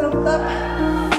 Sarap na.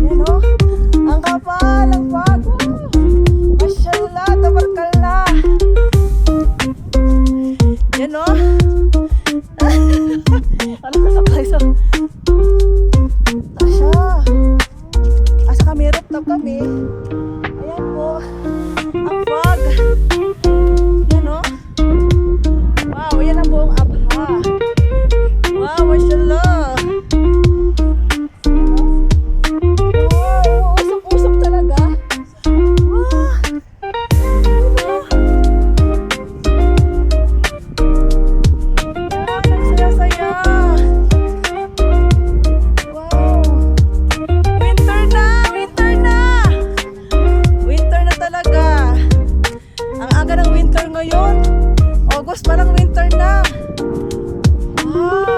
Yan o. Oh. Ang kapal, ang bago. Masyala, tabarkal na. Yan o. ano ka sakay sa... Asya. Asa. winter ngayon. August, parang winter na. Ah.